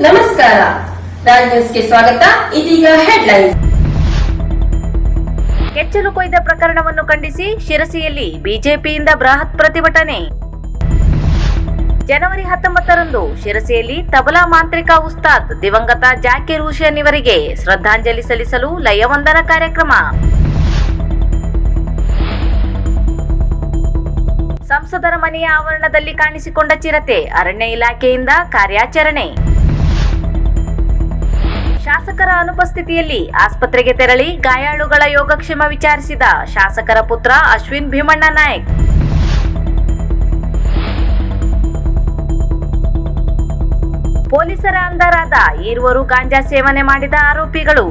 ನಮಸ್ಕಾರ. ರಾಜ್ ನ್ಯೂಸ್ಗೆ ಸ್ವಾಗತ. ಇದೀಗ ಹೆಡ್ಲೈನ್ಸ್ ಕೆಚ್ಚಲು ಕೊಯ್ದ ಪ್ರಕರಣವನ್ನು ಖಂಡಿಸಿ ಶಿರಸಿಯಲ್ಲಿ ಬಿಜೆಪಿಯಿಂದ ಬೃಹತ್ ಪ್ರತಿಭಟನೆ. ಜನವರಿ ಹತ್ತೊಂಬತ್ತರಂದು ಶಿರಸಿಯಲ್ಲಿ ತಬಲಾ ಮಾಂತ್ರಿಕ ಉಸ್ತಾದ್ ದಿವಂಗತ ಜಾಕಿರ್ ಹುಸೇನ್ ಇವರಿಗೆ ಶ್ರದ್ಧಾಂಜಲಿ ಸಲ್ಲಿಸಲು ಲಯವಂದನ ಕಾರ್ಯಕ್ರಮ. ಸಂಸದರ ಮನೆಯ ಆವರಣದಲ್ಲಿ ಕಾಣಿಸಿಕೊಂಡ ಚಿರತೆ ಅರಣ್ಯ ಇಲಾಖೆಯಿಂದ ಕಾರ್ಯಾಚರಣೆ. ಅನುಪಸ್ಥಿತಿಯಲ್ಲಿ ಆಸ್ಪತ್ರೆಗೆ ತೆರಳಿ ಗಾಯಾಳುಗಳ ಯೋಗಕ್ಷೇಮ ವಿಚಾರಿಸಿದ ಶಾಸಕರ ಪುತ್ರ ಅಶ್ವಿನ್ ಭೀಮಣ್ಣ ನಾಯಕ್. ಪೊಲೀಸರ ಅಂಧರಾದ ಈರುವರು ಗಾಂಜಾ ಸೇವನೆ ಮಾಡಿದ ಆರೋಪಿಗಳು.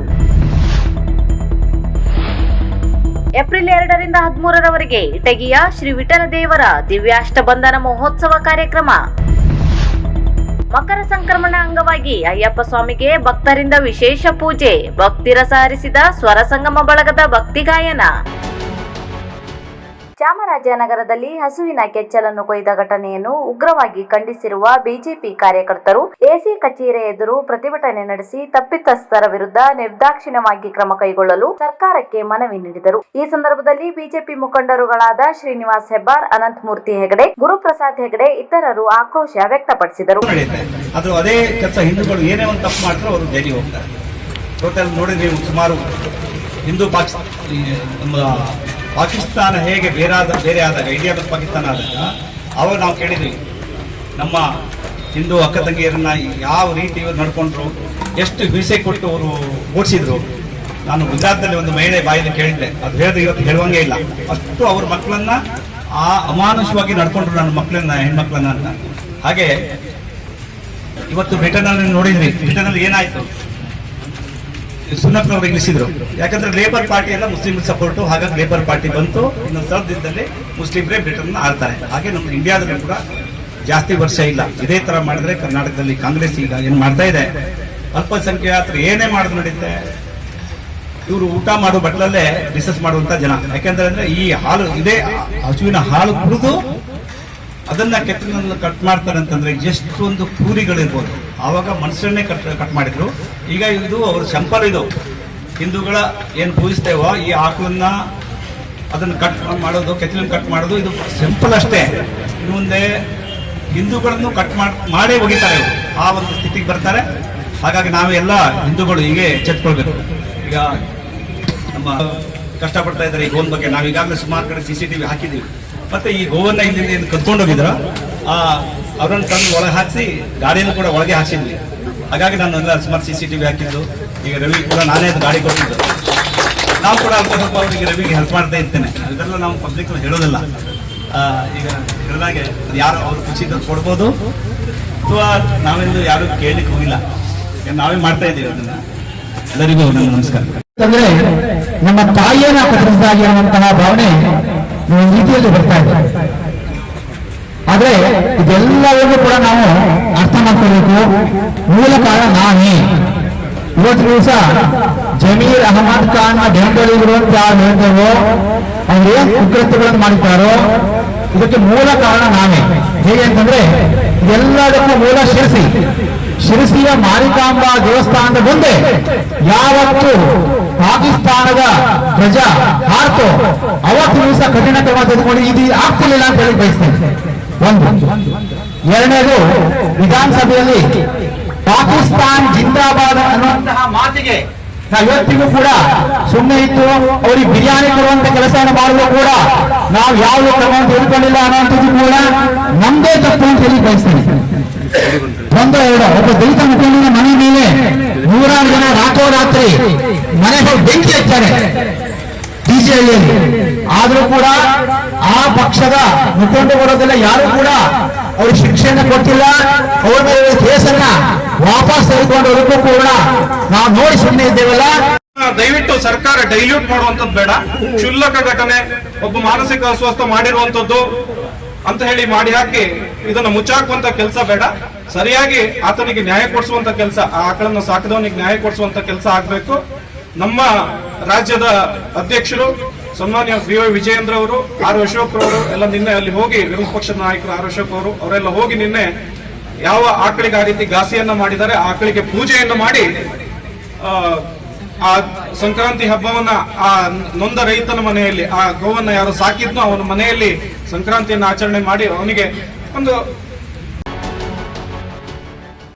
ಏಪ್ರಿಲ್ ಎರಡರಿಂದ ಹದಿಮೂರರವರೆಗೆ ಇಟಗಿಯ ಶ್ರೀ ವಿಠಲ ದೇವರ ದಿವ್ಯಾಷ್ಟಬಂಧನ ಮಹೋತ್ಸವ ಕಾರ್ಯಕ್ರಮ. ಮಕರ ಸಂಕ್ರಮಣ ಅಂಗವಾಗಿ ಅಯ್ಯಪ್ಪ ಸ್ವಾಮಿಗೆ ಭಕ್ತರಿಂದ ವಿಶೇಷ ಪೂಜೆ. ಭಕ್ತಿರಸ ಹರಿಸಿದ ಸ್ವರ ಸಂಗಮ ಬಳಗದ ಭಕ್ತಿ ಗಾಯನ. ಚಾಮರಾಜನಗರದಲ್ಲಿ ಹಸುವಿನ ಕೆಚ್ಚಲನ್ನು ಕೊಯ್ದ ಘಟನೆಯನ್ನು ಉಗ್ರವಾಗಿ ಖಂಡಿಸಿರುವ ಬಿಜೆಪಿ ಕಾರ್ಯಕರ್ತರು ಎಸಿ ಕಚೇರಿ ಎದುರು ಪ್ರತಿಭಟನೆ ನಡೆಸಿ ತಪ್ಪಿತಸ್ಥರ ವಿರುದ್ಧ ನಿರ್ದಾಕ್ಷಿಣ್ಯವಾಗಿ ಕ್ರಮ ಕೈಗೊಳ್ಳಲು ಸರ್ಕಾರಕ್ಕೆ ಮನವಿ ನೀಡಿದರು. ಈ ಸಂದರ್ಭದಲ್ಲಿ ಬಿಜೆಪಿ ಮುಖಂಡರುಗಳಾದ ಶ್ರೀನಿವಾಸ್ ಹೆಬ್ಬಾರ್, ಅನಂತಮೂರ್ತಿ ಹೆಗಡೆ, ಗುರುಪ್ರಸಾದ್ ಹೆಗಡೆ ಇತರರು ಆಕ್ರೋಶ ವ್ಯಕ್ತಪಡಿಸಿದರು. ಟೋಟಲ್ ನೋಡಿದ್ರೆ ನೀವು ಸುಮಾರು ಹಿಂದೂ ಪಾಕಿಸ್ತಾನ ನಮ್ಮ ಪಾಕಿಸ್ತಾನ ಹೇಗೆ ಬೇರಾದ, ಬೇರೆ ಆದಾಗ ಇಂಡಿಯಾದ ಪಾಕಿಸ್ತಾನ ಆದಾಗ ಅವಾಗ ನಾವು ಕೇಳಿದ್ವಿ, ನಮ್ಮ ಹಿಂದೂ ಅಕ್ಕ ತಂಗಿಯರನ್ನ ಯಾವ ರೀತಿ ಇವರು ನಡ್ಕೊಂಡ್ರು, ಎಷ್ಟು ಹಿಂಸೆ ಕೊಟ್ಟು ಅವರು ಓಡಿಸಿದ್ರು. ನಾನು ಗುಜರಾತ್ನಲ್ಲಿ ಒಂದು ಮಹಿಳೆ ಬಾಯಲ್ಲಿ ಕೇಳಿದ್ದೆ, ಅದು ಹೇಳಿದ್ರೆ ಇವತ್ತು ಹೇಳುವಂಗೆ ಇಲ್ಲ. ಅಷ್ಟು ಅವ್ರ ಮಕ್ಕಳನ್ನ ಆ ಅಮಾನುಷವಾಗಿ ನಡ್ಕೊಂಡ್ರು ನನ್ನ ಮಕ್ಕಳನ್ನ, ಹೆಣ್ಮಕ್ಳನ್ನ ಅಂತ. ಹಾಗೆ, ಇವತ್ತು ಬ್ರಿಟನ್ನಲ್ಲಿ ನೋಡಿದ್ವಿ, ಬ್ರಿಟನ್ನಲ್ಲಿ ಏನಾಯ್ತು? ಸುನಕ್ನವ್ರು ನಿಲ್ಲಿಸಿದ್ರು ಯಾಕಂದ್ರೆ ಲೇಬರ್ ಪಾರ್ಟಿ ಎಲ್ಲ ಮುಸ್ಲಿಂ ಸಪೋರ್ಟು ಹಾಗಾಗಿ ಲೇಬರ್ ಪಾರ್ಟಿ ಬಂತು. ಇನ್ನೊಂದು ಸ್ವಲ್ಪ ದಿನದಲ್ಲಿ ಮುಸ್ಲಿಮರೇ ಬ್ರಿಟನ್ ಆಳ್ತಾರೆ. ಹಾಗೆ ನಮ್ಮ ಇಂಡಿಯಾದಲ್ಲಿ ಕೂಡ ಜಾಸ್ತಿ ವರ್ಷ ಇಲ್ಲ. ಇದೇ ತರ ಮಾಡಿದ್ರೆ ಕರ್ನಾಟಕದಲ್ಲಿ ಕಾಂಗ್ರೆಸ್ ಈಗ ಏನ್ ಮಾಡ್ತಾ ಇದೆ? ಅಲ್ಪಸಂಖ್ಯಾತರು ಏನೇ ಮಾಡಿದ್ರು ನಡೀತೆ. ಇವರು ಊಟ ಮಾಡೋ ಬಟ್ಲಲ್ಲೇ ಡಿಸಸ್ ಮಾಡುವಂತ ಜನ. ಯಾಕಂದ್ರೆ ಅಂದ್ರೆ ಈ ಹಾಲು, ಇದೇ ಹಸುವಿನ ಹಾಲು ಕುಡಿದು ಅದನ್ನ ಕೆತ್ತಲನ್ನು ಕಟ್ ಮಾಡ್ತಾರೆ ಅಂತಂದ್ರೆ ಎಷ್ಟೊಂದು ಕೂರಿಗಳಿರ್ಬೋದು. ಆವಾಗ ಮನುಷ್ಯರನ್ನೇ ಕಟ್ ಕಟ್ ಮಾಡಿದ್ರು. ಈಗ ಇದು ಅವ್ರ ಸಂಪಲ್ ಇದು. ಹಿಂದೂಗಳ ಏನು ಪೂಜಿಸ್ತೇವೋ ಈ ಆಕಳನ್ನ ಅದನ್ನು ಕಟ್ ಮಾಡೋದು, ಕೆತ್ತಲನ್ನು ಕಟ್ ಮಾಡೋದು ಇದು ಸಿಂಪಲ್ ಅಷ್ಟೇ. ಇನ್ನು ಮುಂದೆ ಹಿಂದೂಗಳನ್ನು ಕಟ್ ಮಾಡೇ ಒಗಿತಾರೆ ಇವ್ರು. ಆ ಒಂದು ಸ್ಥಿತಿಗೆ ಬರ್ತಾರೆ. ಹಾಗಾಗಿ ನಾವೆಲ್ಲ ಹಿಂದೂಗಳು ಹೀಗೆ ಎಚ್ಚೆತ್ಕೊಳ್ಬೇಕು. ಈಗ ನಮ್ಮ ಕಷ್ಟಪಡ್ತಾ ಇದ್ದಾರೆ ಈ ಗೋನ್ ಬಗ್ಗೆ. ನಾವು ಈಗಾಗಲೇ ಸುಮಾರು ಕಡೆ ಸಿ ಸಿ ಟಿ ವಿ ಹಾಕಿದ್ದೀವಿ. ಮತ್ತು ಈ ಗೋವನ್ನ ಕದ್ಕೊಂಡು ಹೋಗಿದ್ರ ಆ ಅವರನ್ನು ತಂದು ಒಳಗೆ ಹಾಕಿಸಿ ಗಾಡಿಯನ್ನು ಕೂಡ ಒಳಗೆ ಹಾಕಿದ್ವಿ ಹಾಗಾಗಿ ನಾನು ಎಲ್ಲ ಸುಮಾರು ಸಿ ಸಿ ಟಿವಿ ಹಾಕಿದ್ದು. ಈಗ ರವಿ ಕೂಡ ನಾನೇ ಗಾಡಿ ಕೊಟ್ಟಿದ್ದು. ನಾವು ಕೂಡ ಅಲ್ಪ ಸ್ವಲ್ಪ ಅವರಿಗೆ ರವಿಗೆ ಹೆಲ್ಪ್ ಮಾಡ್ತಾ ಇರ್ತೇನೆ. ಇದೆಲ್ಲ ನಾವು ಪಬ್ಲಿಕ್ ಹೇಳೋದಿಲ್ಲ. ಈಗ ಹೇಳಿದಾಗೆ ಯಾರು ಅವ್ರ ಖುಷಿ ಕೊಡ್ಬೋದು. ಅಥವಾ ನಾವೆಂದು ಯಾರು ಕೇಳಲಿಕ್ಕೆ ಹೋಗಿಲ್ಲ. ನಾವೇ ಮಾಡ್ತಾ ಇದ್ದೀವಿ ಅದನ್ನ. ಎಲ್ಲರಿಗೂ ನಮಸ್ಕಾರ. ಅಂದ್ರೆ ನಮ್ಮ ತಾಯಿಯನ್ನ ಭಾವನೆ ರೀತಿಯಲ್ಲಿ ಬರ್ತಾ ಇದೆ. ಆದ್ರೆ ಇದೆಲ್ಲವನ್ನೂ ಕೂಡ ನಾವು ಅರ್ಥ ಮಾಡ್ಕೋಬೇಕು ಮೂಲ ಕಾರಣ ನಾನೇ. ಇವತ್ತು ದಿವಸ ಜಮೀರ್ ಅಹಮದ್ ಖಾನ್ ಡೆಂಡಳಿಗಳು ಇರುವಂತ ಹೇಳ್ತೇವೋ ಅವ್ರು ಏನ್ ಕುಕೃತ್ಯಗಳನ್ನು ಮಾಡಿದ್ದಾರೋ, ಇದಕ್ಕೆ ಮೂಲ ಕಾರಣ ನಾನೇ. ಹೇಗೆ ಅಂತಂದ್ರೆ ಎಲ್ಲದಕ್ಕೂ ಮೂಲ ಶಿರಸಿ. ಶಿರಸಿಯ ಮಾರಿಕಾಂಬಾ ದೇವಸ್ಥಾನದ ಮುಂದೆ ಯಾವತ್ತು ಪಾಕಿಸ್ತಾನದ ಧ್ವಜ ಹಾರ್ತೋ. ಅವತ್ತು ದಿವಸ ಕಠಿಣ ಕ್ರಮ ತೆಗೆದುಕೊಂಡು ಇದು ಆಗ್ತಿರ್ಲಿಲ್ಲ ಅಂತ ಹೇಳಿ ಬಯಸ್ತೇನೆ. ಒಂದು. ಎರಡನೇದು ವಿಧಾನಸಭೆಯಲ್ಲಿ ಪಾಕಿಸ್ತಾನ್ ಜಿಂದಾಬಾದ್ ಅನ್ನುವಂತಹ ಮಾತಿಗೆ ಇವತ್ತಿಗೂ ಕೂಡ ಸುಮ್ಮನೆ ಇತ್ತು ಅವರಿಗೆ ಬಿರಿಯಾನಿ ಕೊಡುವಂತ ಕೆಲಸವನ್ನು ಮಾಡುವ ಕೂಡ ನಾವು ಯಾವುದೇ ಕ್ರಮವನ್ನು ತೆಗೆದುಕೊಂಡಿಲ್ಲ ಅನ್ನುವಂಥದ್ದು ಕೂಡ ನಮ್ದೇ ತಪ್ಪು ಅಂತ ಹೇಳಿ ಬಯಸ್ತೇನೆ. ಒಂದು ಎರಡು, ಒಬ್ಬ ದಲಿತ ಮುಖಂಡನ ಮನೆ ಮೇಲೆ ನೂರಾರು ಜನ ರಾತ್ರೋರಾತ್ರಿ ಮನೆಗೆ ಬೆಂಕಿ ಹಚ್ತಾರೆ ಡಿಜೆಹಳ್ಳಿಯಲ್ಲಿ ಆದ್ರೂ ಕೂಡ ಆ ಪಕ್ಷದ ಮುಖಂಡರುಗಳೆಲ್ಲ ಯಾರು ಕೂಡ ಅವರು ಶಿಕ್ಷೆಯನ್ನು ಕೊಟ್ಟಿಲ್ಲ. ಅವ್ರ ಮೇಲೆ ಕೇಸನ್ನ ವಾಪಸ್ ತೆಗೆದುಕೊಂಡವರಿಗೂ ಕೂಡ ನಾವು ನೋಡಿ ಸುಮ್ಮನೆ ಇದ್ದೇವಲ್ಲ. ದಯವಿಟ್ಟು ಸರ್ಕಾರ ಡೈಲ್ಯೂಟ್ ಮಾಡುವಂತದ್ದು ಬೇಡ. ಕ್ಷುಲ್ಲಕ ಘಟನೆ, ಒಬ್ಬ ಮಾನಸಿಕ ಅಸ್ವಸ್ಥ ಮಾಡಿರುವಂತದ್ದು ಅಂತ ಹೇಳಿ ಮಾಡಿ ಹಾಕಿ ಇದನ್ನ ಮುಚ್ಚಾಕುವಂತ ಕೆಲಸ ಬೇಡ. ಸರಿಯಾಗಿ ಆತನಿಗೆ ನ್ಯಾಯ ಕೊಡಿಸುವಂತ ಕೆಲಸ, ಆ ಆಕಳನ್ನು ಸಾಕಿದವನಿಗೆ ನ್ಯಾಯ ಕೊಡಿಸುವಂತ ಕೆಲಸ ಆಗ್ಬೇಕು. ನಮ್ಮ ರಾಜ್ಯದ ಅಧ್ಯಕ್ಷರು ಸನ್ಮಾನ್ಯ ಬಿ ವೈ ವಿಜಯೇಂದ್ರ ಅವರು, ಆರ್ ಅಶೋಕ್ ಅವರು ಎಲ್ಲ ನಿನ್ನೆ ಅಲ್ಲಿ ಹೋಗಿ ವಿರೋಧ ಪಕ್ಷದ ನಾಯಕರು ಆರ್ ಅಶೋಕ್ ಅವರು, ಅವರೆಲ್ಲ ಹೋಗಿ ನಿನ್ನೆ ಯಾವ ಆಕಳಿಗೆ ಆ ರೀತಿ ಘಾಸಿಯನ್ನ ಮಾಡಿದ್ದಾರೆ ಆಕಳಿಗೆ ಪೂಜೆಯನ್ನು ಮಾಡಿ ಆ ಸಂಕ್ರಾಂತಿ ಹಬ್ಬವನ್ನ ಆ ನೊಂದ ರೈತನ ಮನೆಯಲ್ಲಿ, ಆ ಗೋವನ್ನ ಯಾರು ಸಾಕಿದ್ನೋ ಅವನ ಮನೆಯಲ್ಲಿ ಸಂಕ್ರಾಂತಿಯನ್ನು ಆಚರಣೆ ಮಾಡಿ ಅವನಿಗೆ ಒಂದು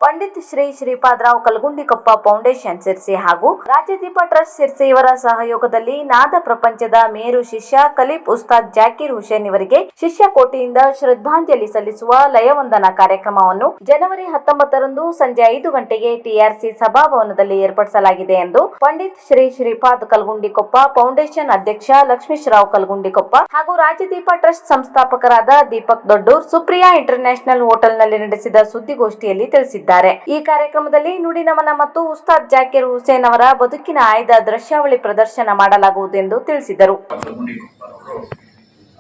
ಪಂಡಿತ್ ಶ್ರೀ ಶ್ರೀಪಾದರಾವ್ ಕಲ್ಗುಂಡಿಕೊಪ್ಪ ಫೌಂಡೇಶನ್ ಸಿರ್ಸಿ ಹಾಗೂ ರಾಜ್ಯದೀಪ ಟ್ರಸ್ಟ್ ಸಿರ್ಸಿ ಇವರ ಸಹಯೋಗದಲ್ಲಿ ನಾದ ಪ್ರಪಂಚದ ಮೇರು ಶಿಷ್ಯ ಕಲೀಫ್ ಉಸ್ತಾದ್ ಜಾಕೀರ್ ಹುಸೇನ್ ಇವರಿಗೆ ಶಿಷ್ಯ ಕೋಟಿಯಿಂದ ಶ್ರದ್ಧಾಂಜಲಿ ಸಲ್ಲಿಸುವ ಲಯವಂದನ ಕಾರ್ಯಕ್ರಮವನ್ನು ಜನವರಿ ಹತ್ತೊಂಬತ್ತರಂದು ಸಂಜೆ ಐದು ಗಂಟೆಗೆ ಟಿಆರ್ಸಿ ಸಭಾಭವನದಲ್ಲಿ ಏರ್ಪಡಿಸಲಾಗಿದೆ ಎಂದು ಪಂಡಿತ್ ಶ್ರೀ ಶ್ರೀಪಾದ್ ಕಲ್ಗುಂಡಿಕೊಪ್ಪ ಫೌಂಡೇಶನ್ ಅಧ್ಯಕ್ಷ ಲಕ್ಷ್ಮೀಶ್ ರಾವ್ ಕಲ್ಗುಂಡಿಕೊಪ್ಪ ಹಾಗೂ ರಾಜ್ಯದೀಪ ಟ್ರಸ್ಟ್ ಸಂಸ್ಥಾಪಕರಾದ ದೀಪಕ್ ದೊಡ್ಡೂರ್ ಸುಪ್ರಿಯಾ ಇಂಟರ್ನ್ಯಾಷನಲ್ ಹೋಟೆಲ್ನಲ್ಲಿ ನಡೆಸಿದ ಸುದ್ದಿಗೋಷ್ಠಿಯಲ್ಲಿ ತಿಳಿಸಿದ್ದಾರೆ. ಈ ಕಾರ್ಯಕ್ರಮದಲ್ಲಿ ನುಡಿನಮನ ಮತ್ತು ಉಸ್ತಾದ್ ಜಾಕಿರ್ ಹುಸೇನ್ ಅವರ ಬದುಕಿನ ಆಯ್ದ ದೃಶ್ಯಾವಳಿ ಪ್ರದರ್ಶನ ಮಾಡಲಾಗುವುದು ಎಂದು ತಿಳಿಸಿದರು.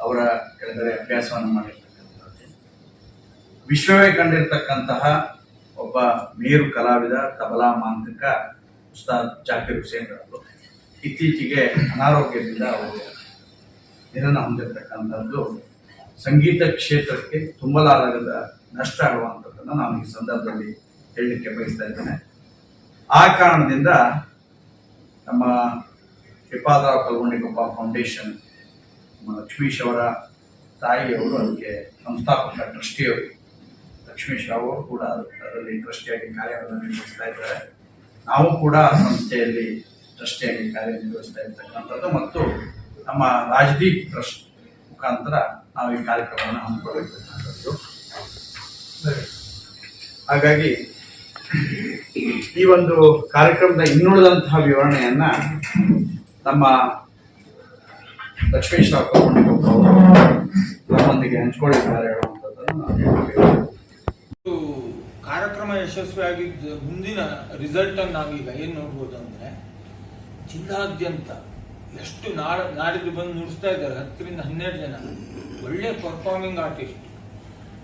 ಅವರ ಕೆಳಗಡೆ ಅಭ್ಯಾಸವನ್ನು ಮಾಡಿರ್ತಕ್ಕಂಥದ್ದು. ವಿಶ್ವವೇ ಕಂಡಿರ್ತಕ್ಕಂತಹ ಒಬ್ಬ ಮೇರು ಕಲಾವಿದ, ತಬಲಾ ಮಾಂತ್ರಿಕ ಉಸ್ತಾದ್ ಜಾಕಿರ್ ಹುಸೇನ್ ಅವರು ಇತ್ತೀಚೆಗೆ ಅನಾರೋಗ್ಯದಿಂದ ಅವರು ನಿಧನ ಹೊಂದಿರತಕ್ಕಂಥದ್ದು. ಸಂಗೀತ ಕ್ಷೇತ್ರಕ್ಕೆ ತುಂಬಲಾರದ ನಷ್ಟ ಆಗುವಂಥದ್ದನ್ನು ನಾನು ಈ ಸಂದರ್ಭದಲ್ಲಿ ಹೇಳಲಿಕ್ಕೆ ಬಯಸ್ತಾ ಇದ್ದೇನೆ. ಆ ಕಾರಣದಿಂದ ನಮ್ಮ ಶ್ರೀಪಾದರಾವ್ ಕಲ್ಗೊಂಡಿಗೊಬ್ಬ ಫೌಂಡೇಶನ್ ನಮ್ಮ ಲಕ್ಷ್ಮೀಶ್ ಅವರ ತಾಯಿಯವರು ಅದಕ್ಕೆ ಸಂಸ್ಥಾಪಕ ಟ್ರಸ್ಟಿಯವರು. ಲಕ್ಷ್ಮೀಶ್ ಅವರು ಕೂಡ ಅದರಲ್ಲಿ ಟ್ರಸ್ಟಿಯಾಗಿ ಕಾರ್ಯವನ್ನು ನಿರ್ವಹಿಸ್ತಾ ಇದ್ದಾರೆ. ನಾವು ಕೂಡ ಸಂಸ್ಥೆಯಲ್ಲಿ ಟ್ರಸ್ಟಿಯಾಗಿ ಕಾರ್ಯನಿರ್ವಹಿಸ್ತಾ ಇರ್ತಕ್ಕಂಥದ್ದು ಮತ್ತು ನಮ್ಮ ರಾಜದೀಪ್ ಟ್ರಸ್ಟ್ ಮುಖಾಂತರ ನಾವು ಈ ಕಾರ್ಯಕ್ರಮವನ್ನು ಹಮ್ಮಿಕೊಳ್ಳಬೇಕಂಥದ್ದು ಹಾಗಾಗಿ ಈ ಒಂದು ಕಾರ್ಯಕ್ರಮದ ಇನ್ನುಳಿದಂತಹ ವಿವರಣೆಯನ್ನ ನಮ್ಮ ಲಕ್ಷ್ಮೀಶ್ ನಮ್ಮೊಂದಿಗೆ ಹಂಚ್ಕೊಂಡಿದ್ದಾರೆ ಕಾರ್ಯಕ್ರಮ ಯಶಸ್ವಿಯಾಗಿದ್ದ ಮುಂದಿನ ರಿಸಲ್ಟ್ ಅನ್ನು ನಾವೀಗ ಏನ್ ನೋಡ್ಬೋದು ಅಂದ್ರೆ, ಜಿಲ್ಲಾದ್ಯಂತ ಎಷ್ಟು ನಾಡ ನಾಡಿದ್ದು ಬಂದು ನುಡಿಸ್ತಾ ಇದ್ದಾರೆ, ಹತ್ತರಿಂದ ಹನ್ನೆರಡು ಜನ ಒಳ್ಳೆ ಪರ್ಫಾರ್ಮಿಂಗ್ ಆರ್ಟಿಸ್ಟ್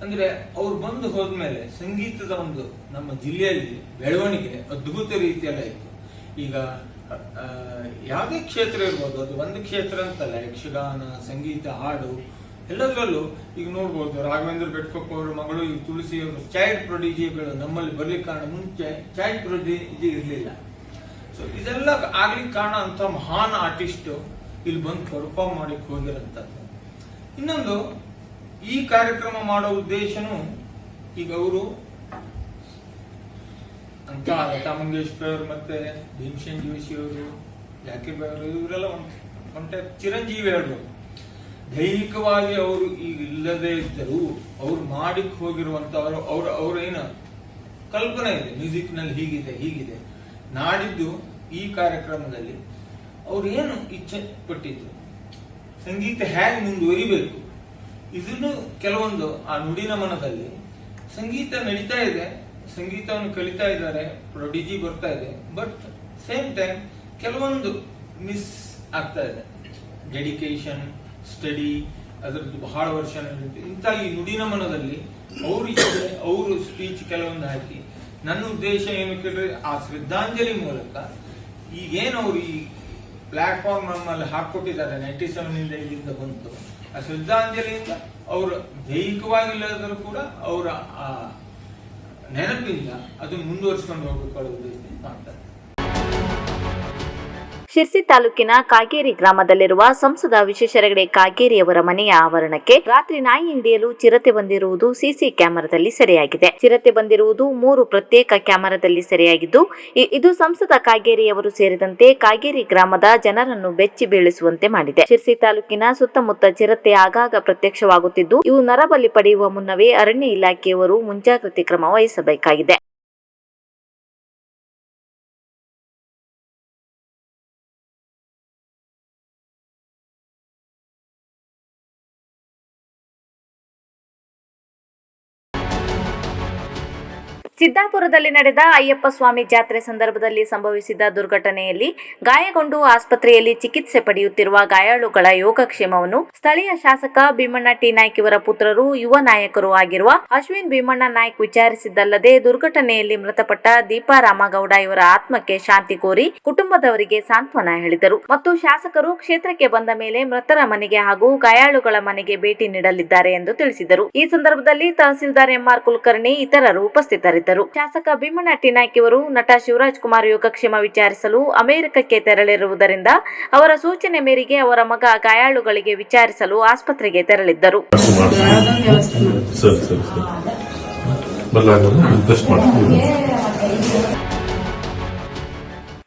ಅಂದ್ರೆ ಅವ್ರು ಬಂದು ಹೋದ್ಮೇಲೆ ಸಂಗೀತದ ಒಂದು ನಮ್ಮ ಜಿಲ್ಲೆಯಲ್ಲಿ ಬೆಳವಣಿಗೆ ಅದ್ಭುತ ರೀತಿಯಲ್ಲಿ ಇತ್ತು. ಈಗ ಯಾವುದೇ ಕ್ಷೇತ್ರ ಇರ್ಬೋದು, ಅದು ಒಂದು ಕ್ಷೇತ್ರ ಅಂತಲ್ಲ, ಯಕ್ಷಗಾನ, ಸಂಗೀತ, ಹಾಡು, ಎಲ್ಲದರಲ್ಲೂ ಈಗ ನೋಡ್ಬೋದು, ರಾಘವೇಂದ್ರ ಬೆಟ್ಕೊಪ್ಪ ಅವರ ಮಗಳು, ಈ ತುಳಸಿ ಅವರು ಚೈಲ್ಡ್ ಪ್ರೊಡಿಜಿಗಳು ನಮ್ಮಲ್ಲಿ ಬರ್ಲಿಕ್ಕೆ ಕಾರಣ ಮುಂಚೆ ಚೈಲ್ಡ್ ಪ್ರೊಡಿಜಿ ಇರಲಿಲ್ಲ. ಸೊ ಇದೆಲ್ಲ ಆಗ್ಲಿಕ್ಕೆ ಕಾರಣ ಅಂತ ಮಹಾನ್ ಆರ್ಟಿಸ್ಟ್ ಇಲ್ಲಿ ಬಂದು ಪರ್ಫಾರ್ಮ್ ಮಾಡಕ್ಕೆ ಹೋಗಿರೋಂಥದ್ದು. ಇನ್ನೊಂದು ಈ ಕಾರ್ಯಕ್ರಮ ಮಾಡೋ ಉದ್ದೇಶನು ಈಗ ಅವರು ಅಂತ ಲತಾ ಮಂಗೇಶ್ಕರ್ ಮತ್ತೆ ಭೀಮಸೇನ್ ಜೋಶಿ ಅವರು ಜಾಕಿರ್ ಬಾಯ್ ಅವರು ಇವರೆಲ್ಲ ಒಂಟೆ ಚಿರಂಜೀವಿ ಹೇಳ್ಬೋದು. ದೈಹಿಕವಾಗಿ ಅವರು ಈಗ ಇಲ್ಲದೆ ಇದ್ದರೂ ಅವ್ರು ಮಾಡಿಕ್ ಹೋಗಿರುವಂತವರು ಅವ್ರ ಅವ್ರ ಏನು ಕಲ್ಪನೆ ಇದೆ ಮ್ಯೂಸಿಕ್ನಲ್ಲಿ ಹೀಗಿದೆ ಹೀಗಿದೆ. ನಾಡಿದ್ದು ಈ ಕಾರ್ಯಕ್ರಮದಲ್ಲಿ ಅವ್ರು ಏನು ಇಚ್ಛೆ ಪಟ್ಟಿದ್ರು? ಸಂಗೀತ ಹೇಗೆ ಮುಂದುವರಿಬೇಕು? ಇದನ್ನು ಕೆಲವೊಂದು ಆ ನುಡಿನಮನದಲ್ಲಿ ಸಂಗೀತ ನಡೀತಾ ಇದೆ, ಸಂಗೀತವನ್ನು ಕಲಿತಾ ಇದ್ದಾರೆ ಪ್ರೊಡಿಜಿ ಬರ್ತಾ ಇದೆ ಬಟ್ ಸೇಮ್ ಟೈಮ್ ಕೆಲವೊಂದು ಮಿಸ್ ಆಗ್ತಾ ಇದೆ. ಡೆಡಿಕೇಶನ್ ಸ್ಟಡಿ ಅದರದ್ದು ಬಹಳ ವರ್ಷ ಇಂಥ ಈ ನುಡಿನಮನದಲ್ಲಿ ಅವ್ರ ಅವ್ರಿಗೆ ಅವರು ಸ್ಪೀಚ್ ಕೆಲವೊಂದು ಹಾಕಿ. ನನ್ನ ಉದ್ದೇಶ ಏನು ಕೇಳಿದ್ರೆ, ಆ ಶ್ರದ್ಧಾಂಜಲಿ ಮೂಲಕ ಈಗೇನು ಅವರು ಈ ಪ್ಲಾಟ್ಫಾರ್ಮ್ ನಮ್ಮಲ್ಲಿ ಹಾಕೊಟ್ಟಿದ್ದಾರೆ ನೈಂಟಿ ಸೆವೆನ್ ಇಂದ ಇಲ್ಲಿಂದ ಬಂತು. ಶ್ರದ್ಧಾಂಜಲಿಯಿಂದ ಅವರು ದೈಹಿಕವಾಗಿಲ್ಲದರೂ ಕೂಡ ಅವರ ಆ ನೆನಪಿಂದ ಅದನ್ನು ಮುಂದುವರಿಸ್ಕೊಂಡು ಹೋಗಬೇಕು ಅಂತ ಮಾಡ್ತಾರೆ ಶಿರ್ಸಿ ತಾಲೂಕಿನ ಕಾಗೇರಿ ಗ್ರಾಮದಲ್ಲಿರುವ ಸಂಸದ ವಿಶ್ವೇಶ್ವರಗಡೆ ಕಾಗೇರಿಯವರ ಮನೆಯ ಆವರಣಕ್ಕೆ ರಾತ್ರಿ ನಾಯಿ ಹಿಡಿಯಲು ಚಿರತೆ ಬಂದಿರುವುದು ಸಿಸಿ ಕ್ಯಾಮೆರಾದಲ್ಲಿ ಸೆರೆಯಾಗಿದೆ. ಚಿರತೆ ಬಂದಿರುವುದು ಮೂರು ಪ್ರತ್ಯೇಕ ಕ್ಯಾಮೆರಾದಲ್ಲಿ ಸೆರೆಯಾಗಿದ್ದು ಇದು ಸಂಸದ ಕಾಗೇರಿಯವರು ಸೇರಿದಂತೆ ಕಾಗೇರಿ ಗ್ರಾಮದ ಜನರನ್ನು ಬೆಚ್ಚಿ ಬೀಳಿಸುವಂತೆ ಮಾಡಿದೆ. ಶಿರ್ಸಿ ತಾಲೂಕಿನ ಸುತ್ತಮುತ್ತ ಚಿರತೆ ಆಗಾಗ ಪ್ರತ್ಯಕ್ಷವಾಗುತ್ತಿದ್ದು, ಇವು ನರಬಲಿ ಪಡೆಯುವ ಮುನ್ನವೇ ಅರಣ್ಯ ಇಲಾಖೆಯವರು ಮುಂಜಾಗ್ರತೆ ಕ್ರಮ ವಹಿಸಬೇಕಾಗಿದೆ. ಸಿದ್ದಾಪುರದಲ್ಲಿ ನಡೆದ ಅಯ್ಯಪ್ಪ ಸ್ವಾಮಿ ಜಾತ್ರೆ ಸಂದರ್ಭದಲ್ಲಿ ಸಂಭವಿಸಿದ ದುರ್ಘಟನೆಯಲ್ಲಿ ಗಾಯಗೊಂಡು ಆಸ್ಪತ್ರೆಯಲ್ಲಿ ಚಿಕಿತ್ಸೆ ಪಡೆಯುತ್ತಿರುವ ಗಾಯಾಳುಗಳ ಯೋಗಕ್ಷೇಮವನ್ನು ಸ್ಥಳೀಯ ಶಾಸಕ ಭೀಮಣ್ಣ ಟಿ. ನಾಯ್ಕ್ ಇವರ ಪುತ್ರರು, ಯುವ ನಾಯಕರು ಆಗಿರುವ ಅಶ್ವಿನ್ ಭೀಮಣ್ಣ ನಾಯ್ಕ ವಿಚಾರಿಸಿದ್ದಲ್ಲದೆ ದುರ್ಘಟನೆಯಲ್ಲಿ ಮೃತಪಟ್ಟ ದೀಪಾ ರಾಮಗೌಡ ಇವರ ಆತ್ಮಕ್ಕೆ ಶಾಂತಿ ಕೋರಿ ಕುಟುಂಬದವರಿಗೆ ಸಾಂತ್ವನ ಹೇಳಿದರು. ಮತ್ತು ಶಾಸಕರು ಕ್ಷೇತ್ರಕ್ಕೆ ಬಂದ ಮೇಲೆ ಮೃತರ ಮನೆಗೆ ಹಾಗೂ ಗಾಯಾಳುಗಳ ಮನೆಗೆ ಭೇಟಿ ನೀಡಲಿದ್ದಾರೆ ಎಂದು ತಿಳಿಸಿದರು. ಈ ಸಂದರ್ಭದಲ್ಲಿ ತಹಸೀಲ್ದಾರ್ ಎಂಆರ್ ಕುಲಕರ್ಣಿ, ಇತರರು ಉಪಸ್ಥಿತರಿದ್ದರು. ಶಾಸಕ ಭೀಮಣ್ಣ ನಾಯ್ಕ್ ಇವರು ನಟ ಶಿವರಾಜ್ ಕುಮಾರ್ ಯೋಗಕ್ಷೇಮ ವಿಚಾರಿಸಲು ಅಮೆರಿಕಕ್ಕೆ ತೆರಳಿರುವುದರಿಂದ ಅವರ ಸೂಚನೆ ಮೇರೆಗೆ ಅವರ ಮಗ ಗಾಯಾಳುಗಳಿಗೆ ವಿಚಾರಿಸಲು ಆಸ್ಪತ್ರೆಗೆ ತೆರಳಿದ್ದರು.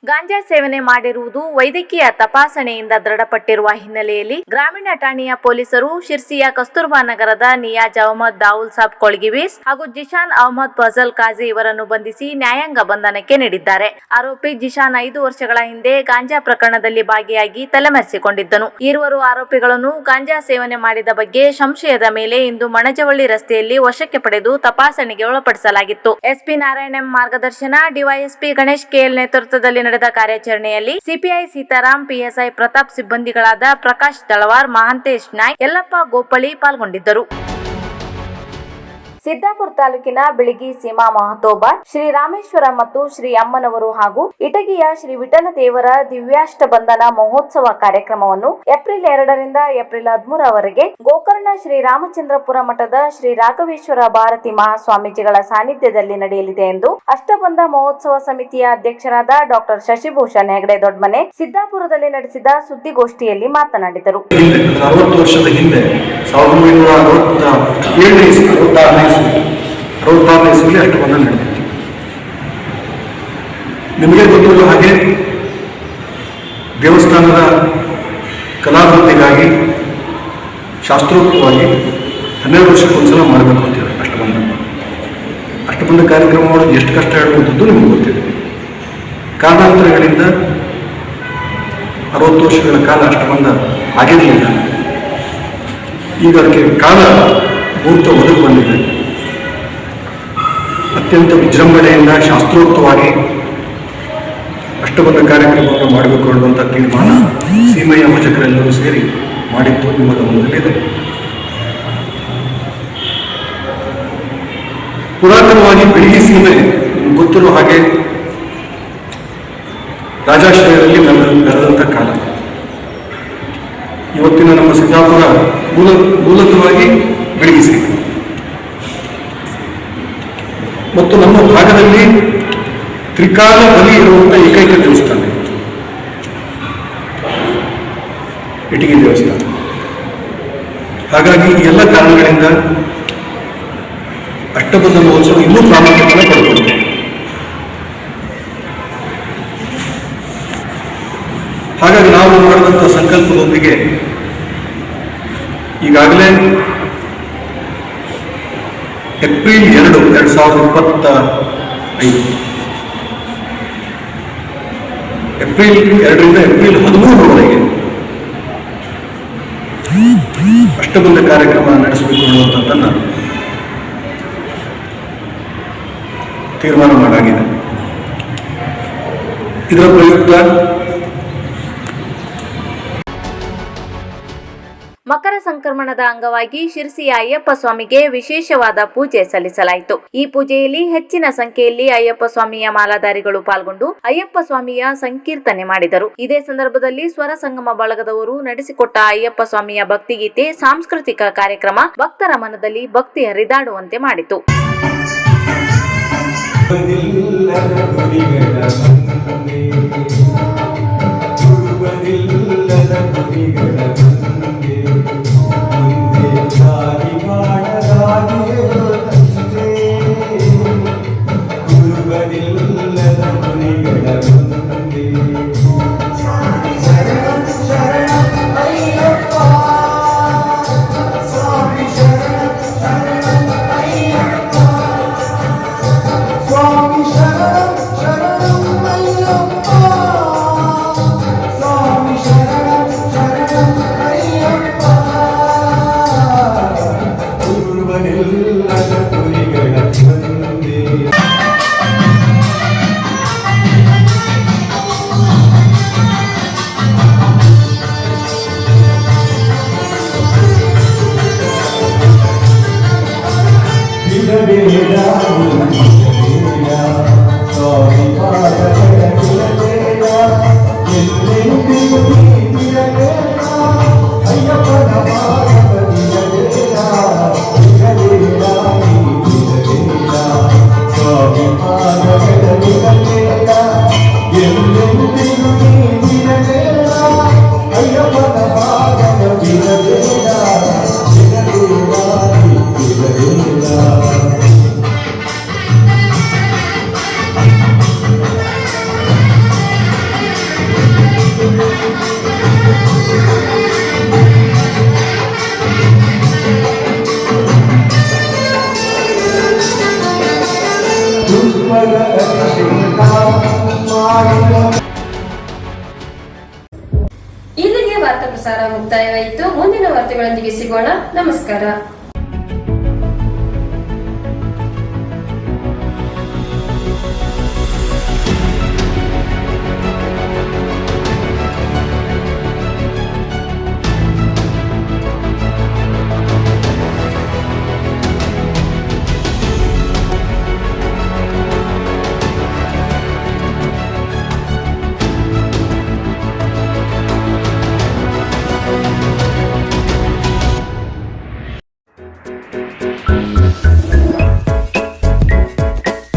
ಗಾಂಜಾ ಸೇವನೆ ಮಾಡಿರುವುದು ವೈದ್ಯಕೀಯ ತಪಾಸಣೆಯಿಂದ ದೃಢಪಟ್ಟಿರುವ ಹಿನ್ನೆಲೆಯಲ್ಲಿ ಗ್ರಾಮೀಣ ಠಾಣೆಯ ಪೊಲೀಸರು ಶಿರ್ಸಿಯ ಕಸ್ತೂರ್ಬಾ ನಗರದ ನಿಯಾಜ್ ಅಹಮದ್ ದಾವುಲ್ ಸಾಬ್ ಕೊಳ್ಗಿವೀಸ್ ಹಾಗೂ ಜಿಶಾನ್ ಅಹಮದ್ ಫಜಲ್ ಖಾಜಿ ಇವರನ್ನು ಬಂಧಿಸಿ ನ್ಯಾಯಾಂಗ ಬಂಧನಕ್ಕೆ ನೀಡಿದ್ದಾರೆ. ಆರೋಪಿ ಜಿಶಾನ್ ಐದು ವರ್ಷಗಳ ಹಿಂದೆ ಗಾಂಜಾ ಪ್ರಕರಣದಲ್ಲಿ ಭಾಗಿಯಾಗಿ ತಲೆಮರೆಸಿಕೊಂಡಿದ್ದನು. ಇರುವರು ಆರೋಪಿಗಳನ್ನು ಗಾಂಜಾ ಸೇವನೆ ಮಾಡಿದ ಬಗ್ಗೆ ಸಂಶಯದ ಮೇಲೆ ಇಂದು ಮಣಜವಳ್ಳಿ ರಸ್ತೆಯಲ್ಲಿ ವಶಕ್ಕೆ ಪಡೆದು ತಪಾಸಣೆಗೆ ಒಳಪಡಿಸಲಾಗಿತ್ತು. ಎಸ್ಪಿ ನಾರಾಯಣ ಎಂ ಮಾರ್ಗದರ್ಶನ, ಡಿವೈಎಸ್ಪಿ ಗಣೇಶ್ ಕೆಎಲ್ ನೇತೃತ್ವದಲ್ಲಿ ನಡೆದ ಕಾರ್ಯಾಚರಣೆಯಲ್ಲಿ ಸಿಪಿಐ ಸೀತಾರಾಮ್ ಪಿಎಸ್ಐ ಪ್ರತಾಪ್ ಸಿಬ್ಬಂದಿಗಳಾದ ಪ್ರಕಾಶ್ ತಳವಾರ್ ಮಹಾಂತೇಶ್ ನಾಯ್ಕ್ ಯಲ್ಲಪ್ಪ ಗೋಪಳಿ ಪಾಲ್ಗೊಂಡಿದ್ದರು. ಸಿದ್ದಾಪುರ ತಾಲೂಕಿನ ಬಿಳಿಗಿ ಸೀಮಾ ಮಹತೋಬಾ, ಶ್ರೀ ರಾಮೇಶ್ವರ ಮತ್ತು ಶ್ರೀ ಅಮ್ಮನವರು ಹಾಗೂ ಇಟಗಿಯ ಶ್ರೀ ವಿಠಲ ದೇವರ ದಿವ್ಯಾಷ್ಟ ಬಂಧನ ಮಹೋತ್ಸವ ಕಾರ್ಯಕ್ರಮವನ್ನು ಏಪ್ರಿಲ್ ಎರಡರಿಂದ ಏಪ್ರಿಲ್ ಹದಿಮೂರವರೆಗೆ ಗೋಕರ್ಣ ಶ್ರೀ ರಾಮಚಂದ್ರಪುರ ಮಠದ ಶ್ರೀ ರಾಘವೇಶ್ವರ ಭಾರತಿ ಮಹಾಸ್ವಾಮೀಜಿಗಳ ಸಾನ್ನಿಧ್ಯದಲ್ಲಿ ನಡೆಯಲಿದೆ ಎಂದು ಅಷ್ಟಬಂಧ ಮಹೋತ್ಸವ ಸಮಿತಿಯ ಅಧ್ಯಕ್ಷರಾದ ಡಾಕ್ಟರ್ ಶಶಿಭೂಷಣ್ ಹೆಗಡೆ ದೊಡ್ಮನೆ ಸಿದ್ದಾಪುರದಲ್ಲಿ ನಡೆಸಿದ ಸುದ್ದಿಗೋಷ್ಠಿಯಲ್ಲಿ ಮಾತನಾಡಿದರು. ಇಸ್ವಿ ಅರವತ್ತಾರನೇ ಇಸ್ವಿಲಿ ಅಷ್ಟಬಂಧ ನಡೆದಿತ್ತು ನಿಮಗೆ ಗೊತ್ತಿರುವ ಹಾಗೆ ದೇವಸ್ಥಾನದ ಕಲಾಭಿವೃದ್ಧಿಗಾಗಿ ಶಾಸ್ತ್ರೋಕ್ತವಾಗಿ ಹನ್ನೆರಡು ವರ್ಷಕ್ಕೊಂದ್ಸಲ ಮಾಡಬೇಕು ಅಂತೇಳಿ ಅಷ್ಟಬಂಧ ಅಷ್ಟಬಂಧ ಕಾರ್ಯಕ್ರಮ ಮಾಡೋದು ಎಷ್ಟು ಕಷ್ಟ ಹೇಳುವಂಥದ್ದು ನಿಮಗೆ ಗೊತ್ತಿದೆ. ಕಾರಣಾಂತರಗಳಿಂದ ಅರವತ್ತು ವರ್ಷಗಳ ಕಾಲ ಅಷ್ಟಬಂಧ ಆಗಿರಲಿಲ್ಲ ಈಗ ಅದಕ್ಕೆ ಕಾಲ ಮುಹೂರ್ತ ಒದಗಿ ಬಂದಿದೆ. ಅತ್ಯಂತ ವಿಜೃಂಭಣೆಯಿಂದ ಶಾಸ್ತ್ರೋಕ್ತವಾಗಿ ಅಷ್ಟಬಂಧ ಕಾರ್ಯಕ್ರಮವನ್ನು ಮಾಡಬೇಕು ಅನ್ನುವಂಥ ತೀರ್ಮಾನ ಸೀಮೆಯ ಭಜಕರೆಲ್ಲರೂ ಸೇರಿ ಮಾಡಿದ್ದು ನಿಮ್ಮ ಗಮನದಲ್ಲಿದೆ ಪುರಾತನವಾಗಿ ಬೆಳಗಿ ಸೀಮೆ ನಿಮ್ಗೆ ಗೊತ್ತಿರೋ ಹಾಗೆ ರಾಜಾಶ್ರಯದಲ್ಲಿ ಬೆಳೆದ ಬೆಳೆದಂಥ ಕಾಲ. ಇವತ್ತಿನ ನಮ್ಮ ಸಿದ್ದಾಪುರ ಮೂಲ, ಮೂಲತವಾಗಿ ಬೆಳಗಿಸಿ ಮತ್ತು ನಮ್ಮ ಭಾಗದಲ್ಲಿ ತ್ರಿಕಾಲ ಬಲಿ ಇರುವಂಥ ಏಕೈಕ ದೇವಸ್ಥಾನ ಇಟಗಿ ದೇವಸ್ಥಾನ. ಹಾಗಾಗಿ ಎಲ್ಲ ಕಾರಣಗಳಿಂದ ಅಷ್ಟಬಂಧ ಮಹೋತ್ಸವ ಇನ್ನೂ ಪ್ರಾಮುಖ್ಯತೆಯನ್ನು ಪಡ್ಕೊಂಡಿದೆ ಹಾಗಾಗಿ ನಾವು ಮಾಡಿದಂಥ ಸಂಕಲ್ಪದೊಂದಿಗೆ ಈಗಾಗಲೇ ಏಪ್ರಿಲ್ ಎರಡು ಎರಡು ಸಾವಿರದ ಇಪ್ಪತ್ತ ಐದು. ಏಪ್ರಿಲ್ ಎರಡರಿಂದ ಏಪ್ರಿಲ್ ಹದಿಮೂರರವರೆಗೆ ಅಷ್ಟಬಂಧ ಕಾರ್ಯಕ್ರಮ ನಡೆಸಬೇಕು ಅನ್ನುವಂಥದ್ದನ್ನು ತೀರ್ಮಾನ ಮಾಡಾಗಿದೆ ಇದರ ಪ್ರಯುಕ್ತ ಮಕರ ಸಂಕ್ರಮಣದ ಅಂಗವಾಗಿ ಶಿರ್ಸಿಯ ಅಯ್ಯಪ್ಪ ಸ್ವಾಮಿಗೆ ವಿಶೇಷವಾದ ಪೂಜೆ ಸಲ್ಲಿಸಲಾಯಿತು. ಈ ಪೂಜೆಯಲ್ಲಿ ಹೆಚ್ಚಿನ ಸಂಖ್ಯೆಯಲ್ಲಿ ಅಯ್ಯಪ್ಪ ಸ್ವಾಮಿಯ ಮಾಲಾಧಾರಿಗಳು ಪಾಲ್ಗೊಂಡು ಅಯ್ಯಪ್ಪ ಸ್ವಾಮಿಯ ಸಂಕೀರ್ತನೆ ಮಾಡಿದರು. ಇದೇ ಸಂದರ್ಭದಲ್ಲಿ ಸ್ವರ ಸಂಗಮ ಬಳಗದವರು ನಡೆಸಿಕೊಟ್ಟ ಅಯ್ಯಪ್ಪ ಸ್ವಾಮಿಯ ಭಕ್ತಿಗೀತೆ ಸಾಂಸ್ಕೃತಿಕ ಕಾರ್ಯಕ್ರಮ ಭಕ್ತರ ಮನದಲ್ಲಿ ಭಕ್ತಿ ಹರಿದಾಡುವಂತೆ ಮಾಡಿತು. liberdade. ನಮಸ್ಕಾರ.